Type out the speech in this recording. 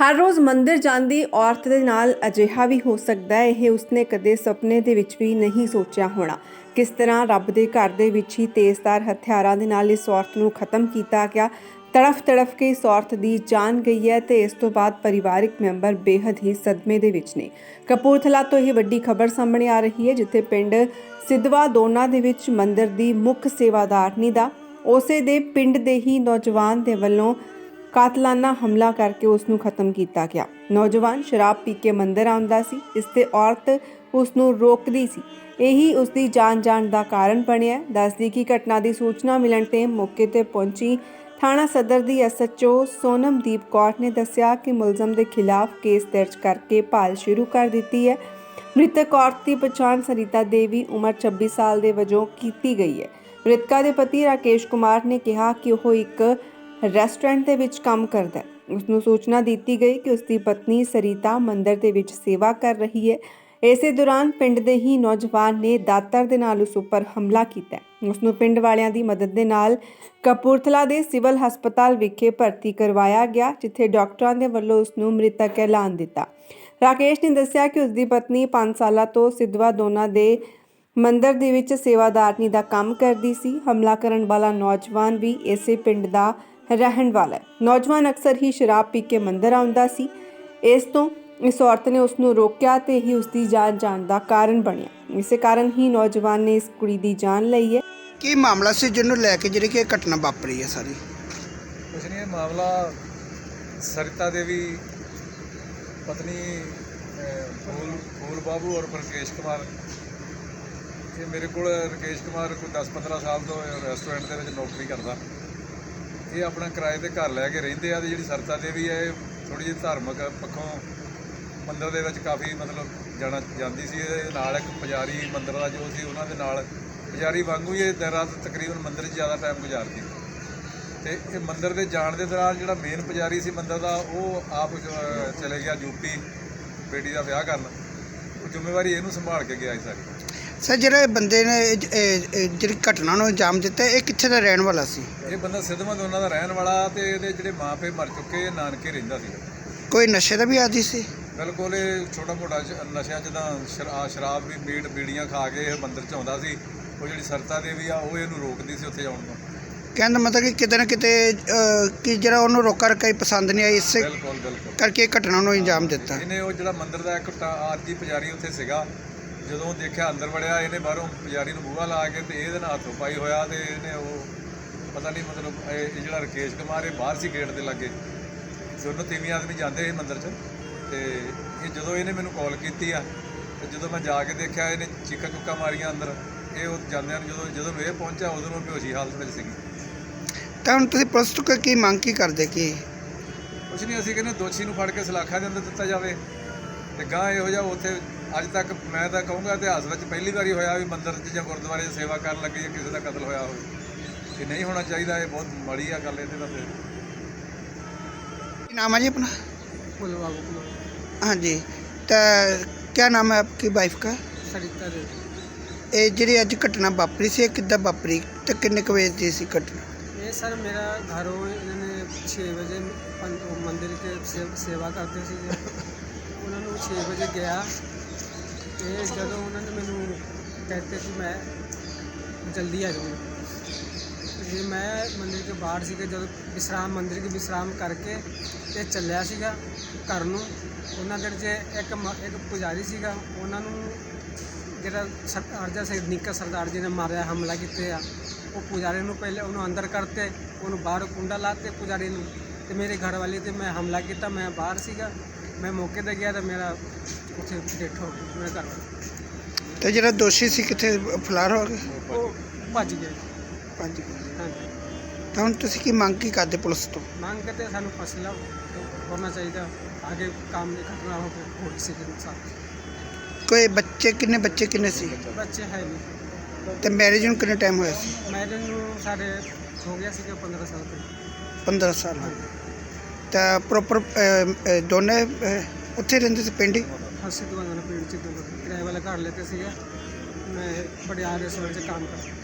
ਹਰ ਰੋਜ਼ ਮੰਦਿਰ ਜਾਂਦੀ ਔਰਤ ਦੇ ਨਾਲ ਅਜਿਹਾ ਵੀ ਹੋ ਸਕਦਾ ਹੈ, ਇਹ ਉਸਨੇ ਕਦੇ ਸੁਪਨੇ ਦੇ ਵਿੱਚ ਵੀ ਨਹੀਂ ਸੋਚਿਆ ਹੋਣਾ। ਕਿਸ ਤਰ੍ਹਾਂ ਰੱਬ ਦੇ ਘਰ ਦੇ ਵਿੱਚ ਹੀ ਤੇਜ਼ਧਾਰ ਹਥਿਆਰਾਂ ਦੇ ਨਾਲ ਇਸ ਔਰਤ ਨੂੰ ਖਤਮ ਕੀਤਾ ਗਿਆ ਤੜਫ ਤੜਫ ਕੇ ਇਸ ਔਰਤ ਦੀ ਜਾਨ ਗਈ ਹੈ ਤੇ ਇਸ ਤੋਂ ਬਾਅਦ ਪਰਿਵਾਰਕ ਮੈਂਬਰ ਬੇहद ਹੀ ਸਦਮੇ ਦੇ ਵਿੱਚ ਨੇ। ਕਪੂਰਥਲਾ ਤੋਂ ਇਹ ਵੱਡੀ ਖਬਰ ਸਾਹਮਣੇ ਆ ਰਹੀ ਹੈ, ਜਿੱਥੇ ਪਿੰਡ ਸਿੱਧਵਾ ਦੋਨਾ ਦੇ ਵਿੱਚ ਮੰਦਿਰ ਦੀ ਮੁੱਖ ਸੇਵਾਦਾਰਨੀ ਦਾ, ਉਸੇ ਦੇ ਪਿੰਡ ਦੇ ਹੀ ਨੌਜਵਾਨ ਦੇ ਵੱਲੋਂ ਕਾਤਲਾਨਾ ਹਮਲਾ ਕਰਕੇ ਉਸ ਨੂੰ ਖਤਮ ਕੀਤਾ ਗਿਆ। ਨੌਜਵਾਨ ਸ਼ਰਾਬ ਪੀ ਕੇ ਮੰਦਰ ਆਉਂਦਾ ਸੀ, ਇਸ ਤੇ ਔਰਤ ਉਸ ਨੂੰ ਰੋਕਦੀ ਸੀ। ਇਹੀ ਉਸ ਦੀ ਜਾਨ ਜਾਣ ਦਾ ਕਾਰਨ ਬਣਿਆ। ਦੱਸਦੀ ਕਿ ਘਟਨਾ ਦੀ ਸੂਚਨਾ ਮਿਲਣ ਤੇ ਮੌਕੇ ਤੇ ਪਹੁੰਚੀ ਥਾਣਾ ਸਦਰ ਦੀ ਐਸਐਚਓ ਸੋਨਮਦੀਪ ਕੌਰ ਨੇ ਦੱਸਿਆ ਕਿ ਮੁਲਜ਼ਮ ਦੇ ਖਿਲਾਫ ਕੇਸ ਦਰਜ ਕਰਕੇ ਭਾਲ ਸ਼ੁਰੂ ਕਰ ਦਿੱਤੀ ਹੈ। ਮ੍ਰਿਤਕ ਔਰਤ ਦੀ ਪਛਾਣ ਸਰਿਤਾ ਦੇਵੀ ਉਮਰ 26 ਸਾਲ ਦੇ ਵਜੋਂ ਕੀਤੀ ਗਈ ਹੈ। ਮ੍ਰਿਤਕਾ ਦੇ ਪਤੀ ਰਾਕੇਸ਼ ਕੁਮਾਰ ਨੇ ਕਿਹਾ ਕਿ ਉਹ ਇੱਕ ਰੈਸਟੋਰੈਂਟ ਦੇ ਵਿੱਚ ਕੰਮ ਕਰਦਾ ਹੈ। ਉਸ ਨੂੰ ਸੂਚਨਾ ਦਿੱਤੀ ਗਈ ਕਿ ਉਸ ਦੀ ਪਤਨੀ ਸਰੀਤਾ ਮੰਦਰ ਦੇ ਵਿੱਚ ਸੇਵਾ ਕਰ ਰਹੀ ਹੈ। ਇਸੇ ਦੌਰਾਨ ਪਿੰਡ ਦੇ ਹੀ ਨੌਜਵਾਨ ਨੇ ਦਾਤਰ ਦੇ ਨਾਲ ਉਸ ਉੱਪਰ ਹਮਲਾ ਕੀਤਾ ਹੈ। ਉਸ ਨੂੰ ਪਿੰਡ ਵਾਲਿਆਂ ਦੀ ਮਦਦ ਦੇ ਨਾਲ ਕਪੂਰਥਲਾ ਦੇ ਸਿਵਲ ਹਸਪਤਾਲ ਵਿਖੇ ਭਰਤੀ ਕਰਵਾਇਆ ਗਿਆ, ਜਿੱਥੇ ਡਾਕਟਰਾਂ ਦੇ ਵੱਲੋਂ ਉਸ ਨੂੰ ਮ੍ਰਿਤਕ ਐਲਾਨ ਦਿੱਤਾ। ਰਾਕੇਸ਼ ਨੇ ਦੱਸਿਆ ਕਿ ਉਸ ਦੀ ਪਤਨੀ 5 ਸਾਲਾਂ ਤੋਂ ਸਿਧਵਾ ਦੋਨਾ ਦੇ ਮੰਦਰ ਦੇ ਵਿੱਚ ਸੇਵਾਦਾਰਨੀ ਦਾ ਕੰਮ ਕਰਦੀ ਸੀ। ਹਮਲਾ ਕਰਨ ਵਾਲਾ ਨੌਜਵਾਨ ਵੀ ਇਸੇ ਪਿੰਡ ਦਾ ਰਹਿਣ ਵਾਲਾ ਹੈ। ਨੌਜਵਾਨ ਅਕਸਰ ਹੀ ਸ਼ਰਾਬ ਪੀ ਕੇ ਮੰਦਰ ਆਉਂਦਾ ਸੀ। ਇਸ ਤੋਂ ਇਸ ਔਰਤ ਨੇ ਉਸ ਨੂੰ ਰੋਕਿਆ ਤੇ ਹੀ ਉਸ ਦੀ ਜਾਨ ਜਾਣ ਦਾ ਕਾਰਨ ਬਣਿਆ। ਇਸੇ ਕਾਰਨ ਹੀ ਨੌਜਵਾਨ ਨੇ ਇਸ ਕੁੜੀ ਦੀ ਜਾਨ ਲਈ ਹੈ। ਕੀ ਮਾਮਲਾ ਸੀ ਜਿਹਨੂੰ ਲੈ ਕੇ ਜਿਹੜੀ ਕਿ ਇਹ ਘਟਨਾ ਵਾਪਰੀ ਹੈ ਸਾਰੀ? ਕੁਛ ਨਹੀਂ ਇਹ ਮਾਮਲਾ ਸਰਿਤਾ ਦੇਵੀ ਪਤਨੀ ਅਹ, ਫੂਲ ਫੂਲ ਬਾਬੂ ਔਰ ਰਕੇਸ਼ ਕੁਮਾਰ। ਇਹ ਮੇਰੇ ਕੋਲ ਰਕੇਸ਼ ਕੁਮਾਰ ਕੋਈ 10-15 ਸਾਲ ਤੋਂ ਰੈਸਟੋਰੈਂਟ ਦੇ ਵਿੱਚ ਨੌਕਰੀ ਕਰਦਾ। ਇਹ ਆਪਣਾ ਕਿਰਾਏ ਤੇ ਘਰ ਲੈ ਕੇ ਰਹਿੰਦੇ ਆ ਤੇ ਜਿਹੜੀ ਸਰਤਾ ਦੇਵੀ ਹੈ ਇਹ ਥੋੜੀ ਜਿਹੀ ਧਾਰਮਿਕ ਪੱਖੋਂ ਮੰਦਰ ਦੇ ਵਿੱਚ ਕਾਫੀ ਮਤਲਬ ਜਾਣਾ, ਜਾਂਦੀ ਸੀ ਇਹਦੇ ਨਾਲ ਇੱਕ ਪੁਜਾਰੀ ਮੰਦਰ ਦਾ ਜੋ ਸੀ ਉਹਨਾਂ ਦੇ ਨਾਲ। ਪੁਜਾਰੀ ਵਾਂਗੂ ਹੀ ਇਹ ਦਿਨ ਰਾਤ ਤਕਰੀਬਨ ਮੰਦਰ 'ਚ ਜ਼ਿਆਦਾ ਟਾਈਮ ਗੁਜ਼ਾਰਦੀ। ਤੇ ਇਹ ਮੰਦਰ ਦੇ ਜਾਣ ਦੇ ਦੌਰਾਨ ਜਿਹੜਾ ਮੇਨ ਪੁਜਾਰੀ ਸੀ ਮੰਦਰ ਦਾ, ਉਹ ਆਪ ਚਲੇ ਗਿਆ ਯੂਪੀ ਬੇਟੀ ਦਾ ਵਿਆਹ ਕਰਨ। ਉਹ ਜ਼ਿੰਮੇਵਾਰੀ ਇਹਨੂੰ ਸੰਭਾਲ ਕੇ ਗਿਆ ਸੀ ਸਾਰੀ। ਸਰ ਜਿਹੜੇ ਬੰਦੇ ਨੇ ਇਹ- ਇਹ- ਇਹ ਜਿਹੜੀ ਘਟਨਾ ਨੂੰ ਅੰਜਾਮ ਦਿੱਤਾ ਇਹ ਕਿੱਥੇ ਦਾ ਰਹਿਣ ਵਾਲਾ ਸੀ? ਇਹ ਬੰਦਾ ਸਿੱਧਮੰਦ ਉਹਨਾਂ ਦਾ ਰਹਿਣ ਵਾਲਾ ਤੇ ਇਹਦੇ ਜਿਹੜੇ ਮਾਪੇ ਮਰ ਚੁੱਕੇ ਇਹ ਨਾਨਕੇ ਰਹਿੰਦਾ ਸੀ। ਕੋਈ ਨਸ਼ੇ ਦਾ ਵੀ ਆਦੀ ਸੀ? ਬਿਲਕੁਲ ਇਹ ਛੋਟਾ ਮੋਟਾ ਨਸ਼ਿਆਂ ਸ਼ਰਾ- ਸ਼ਰਾਬ ਵੀ ਮੀਟ ਬੀੜੀਆਂ ਖਾ ਕੇ ਇਹ ਮੰਦਿਰ 'ਚ ਆਉਂਦਾ ਸੀ। ਉਹ ਜਿਹੜੀ ਸਰਤਾ ਦੇਵੀ ਆ ਉਹ ਇਹਨੂੰ ਰੋਕਦੀ ਸੀ ਉੱਥੇ ਜਾਣ ਤੋਂ ਕਹਿਣ ਦਾ ਮਤਲਬ ਕਿ ਕਿਤੇ ਨਾ ਕਿਤੇ ਅਹ, ਕਿ ਜਿਹੜਾ ਉਹਨੂੰ ਰੋਕਾ ਰਕਾਈ ਪਸੰਦ ਨਹੀਂ ਆਈ ਇਸੇ ਬਿਲਕੁਲ ਬਿਲਕੁਲ। ਕਰਕੇ ਇਹ ਘਟਨਾ ਨੂੰ ਅੰਜਾਮ ਦਿੱਤਾ। ਇਹਨੇ ਉਹ ਜਿਹੜਾ ਮੰਦਿਰ ਦਾ ਇੱਕ ਟਾ- ਆਰਜੀ ਪੁਜਾਰੀ ਉੱਥੇ ਸੀਗਾ ਜਦੋਂ ਦੇਖਿਆ ਅੰਦਰ ਵੜਿਆ ਇਹਨੇ ਬਾਹਰੋਂ ਪੁਜਾਰੀ ਨੂੰ ਬੂਹਾ ਲਾ ਕੇ ਤੇ ਇਹਦੇ ਨਾਲ ਹੱਥੋਂ ਪਾਈ ਹੋਇਆ ਤੇ ਇਹਨੇ ਉਹ ਪਤਾ ਨਹੀਂ ਮਤਲਬ ਇਹ ਜਿਹੜਾ ਰਕੇਸ਼ ਕੁਮਾਰ ਇਹ ਬਾਹਰ ਸੀ ਗੇਟ ਦੇ ਲੱਗੇ। ਦੋਨੋਂ ਤੀਵੀਂ ਆਦਮੀ ਜਾਂਦੇ ਸੀ ਮੰਦਿਰ 'ਚ ਤੇ ਇਹ ਜਦੋਂ ਇਹਨੇ ਮੈਨੂੰ ਕਾਲ ਕੀਤੀ ਆ ਤੇ ਜਦੋਂ ਮੈਂ ਜਾ ਕੇ ਦੇਖਿਆ ਇਹਨੇ ਚੀਕਾਂ ਚੁੱਕਾ ਮਾਰੀਆਂ ਅੰਦਰ ਇਹ ਉਹ ਜਾਂਦਿਆਂ ਨੂੰ ਜਦੋਂ ਜਦੋਂ ਇਹ ਪਹੁੰਚਿਆ ਉਦੋਂ ਨੂੰ ਬੇਹੋਸ਼ੀ ਹਾਲਤ ਵਿੱਚ ਸੀਗੀ। ਤਾਂ ਹੁਣ ਤੁਸੀਂ ਪੁਲਿਸ ਤੋਂ ਕੀ ਮੰਗ ਕੀ ਕਰਦੇ ਕਿ? ਕੁਛ ਨਹੀਂ ਅਸੀਂ ਕਹਿੰਦੇ ਦੋਸ਼ੀ ਨੂੰ ਫੜ ਕੇ ਸਲਾਖਾ ਦੇ ਅੰਦਰ ਦਿੱਤਾ ਜਾਵੇ ਤੇ ਗਾਂ ਇਹੋ ਜਿਹਾ ਉੱਥੇ ਅੱਜ ਤੱਕ ਮੈਂ ਤਾਂ ਕਹੂੰਗਾ ਇਤਿਹਾਸ ਵਿੱਚ ਪਹਿਲੀ ਵਾਰੀ ਹੋਇਆ ਵੀ ਮੰਦਿਰ 'ਚ ਜਾਂ ਗੁਰਦੁਆਰੇ 'ਚ ਸੇਵਾ ਕਰਨ ਲੱਗੇ ਜਾਂ ਕਿਸੇ ਦਾ ਕਤਲ ਹੋਇਆ ਹੋਵੇ ਇਹ ਨਹੀਂ ਹੋਣਾ ਚਾਹੀਦਾ ਇਹ ਬਹੁਤ ਮਾੜੀ ਆ ਗੱਲ ਇਹਦੇ ਤਾਂ ਫਿਰ ਕੀ ਨਾਮ ਹੈ ਜੀ अपना फूल बाबू कुमार हाँ जी तो क्या नाम है आपकी वाइफ का सरिता देवी ਇਹ ਜਿਹੜੀ ਅੱਜ ਘਟਨਾ ਵਾਪਰੀ ਸੀ ਇਹ ਕਿੱਦਾਂ ਵਾਪਰੀ ਤੇ ਕਿੰਨੇ ਕੁ ਵਜੇ ਦੀ ਸੀ ਘਟਨਾ ਇਹ ਸਰ ਮੇਰਾ ਘਰੋਂ ਇਹਨਾਂ ਨੇ 6 ਵਜੇ ਪੰ- ਉਹ ਮੰਦਿਰ ਕੇ ਸੇ- ਸੇਵਾ ਕਰਦੇ ਸੀ ਉਹਨਾਂ ਨੂੰ 6 ਵਜੇ ਗਿਆ ਤੇ ਜਦੋਂ ਉਹਨਾਂ ਨੇ ਮੈਨੂੰ ਕਹਤੇ ਕਿ ਮੈਂ ਜਲਦੀ ਆ ਜਾਊਂਗਾ। ਤੇ ਮੈਂ ਮੰਦਿਰ ਦੇ ਬਾਹਰ ਸੀਗਾ, ਜਦੋਂ ਵਿਸ਼ਰਾਮ, ਮੰਦਿਰ ਕੇ ਵਿਸ਼ਰਾਮ ਕਰਕੇ ਤੇ ਚੱਲਿਆ ਸੀਗਾ ਘਰ ਨੂੰ। ਉਹਨਾਂ ਦੇ ਜੇ ਇੱਕ ਮ- ਇੱਕ ਪੁਜਾਰੀ ਸੀਗਾ। ਉਹਨਾਂ ਨੂੰ ਜਿਹੜਾ ਸਰਦਾਰ ਜੀ ਸਿੰਘ ਨਿੱਕਾ ਸਰਦਾਰ ਜੀ ਨੇ ਮਾਰਿਆ, ਹਮਲਾ ਕੀਤੇ ਆ, ਉਹ ਪੁਜਾਰੀ ਨੂੰ ਪਹਿਲੇ ਉਹਨੂੰ ਅੰਦਰ ਕਰਤੇ, ਉਹਨੂੰ ਬਾਹਰ ਕੁੰਡਾ ਲਾਤੇ ਪੁਜਾਰੀ ਨੂੰ। ਤੇ ਮੇਰੇ ਘਰ ਵਾਲੀ ਤੇ ਮੈਂ ਹਮਲਾ ਕੀਤਾ, ਮੈਂ ਬਾਹਰ ਸੀਗਾ। ਮੈਂ ਮੌਕੇ ਤੇ ਗਿਆ ਤਾਂ ਮੇਰਾ ਉੱਥੇ ਡੈਥ ਹੋ ਗਈ ਮੇਰੇ ਘਰ ਵਾਲੀ ਤੇ ਜਿਹੜਾ ਦੋਸ਼ੀ ਸੀ ਕਿੱਥੇ ਫਲਾਰ ਹੋ ਗਿਆ? ਉਹ ਭੱਜ ਗਏ ਪੰਜ ਹਾਂਜੀ। ਤਾਂ ਹੁਣ ਤੁਸੀਂ ਕੀ ਮੰਗ ਕੀ ਕਰਦੇ ਪੁਲਿਸ ਤੋਂ? ਮੰਗ ਕਰਦੇ ਸਾਨੂੰ ਫਸਲਾ ਹੋਣਾ ਚਾਹੀਦਾ। ਆਗੇ ਕੰਮ ਨਹੀਂ ਘਟਨਾ ਹੋ ਹੋ ਕਿਸੇ ਦੇ। ਸਾਥ ਕੋਈ ਬੱਚੇ ਕਿੰਨੇ ਬੱਚੇ ਕਿੰਨੇ ਸੀ? ਬੱਚੇ ਹੈ ਨਹੀਂ। ਤੇ ਮੈਰਿਜ ਨੂੰ ਕਿੰਨਾ ਟਾਈਮ ਹੋਇਆ ਸੀ? ਮੈਰਿਜ ਨੂੰ ਸਾਡੇ ਹੋ ਗਿਆ ਸੀਗਾ 15 ਸਾਲ ਪਹਿਲਾਂ 15 ਸਾਲ ਹੋ ਗਏ। ਤਾਂ ਪ੍ਰੋਪਰ ਦੋਨੇ ਅਹ, ਉੱਥੇ ਰਹਿੰਦੇ ਸੀ ਪਿੰਡ ਹੀ? ਹੱਸੇ ਤੋਂ ਪਿੰਡ ਚ ਦੋ ਕਿਰਾਏ ਵਾਲਾ ਘਰ ਲੈਤੇ ਸੀਗਾ। ਮੈਂ ਬੜਿਆਰ ਰੈਸਟੋਰੈਂਟ 'ਚ ਕੰਮ ਕਰਦਾ।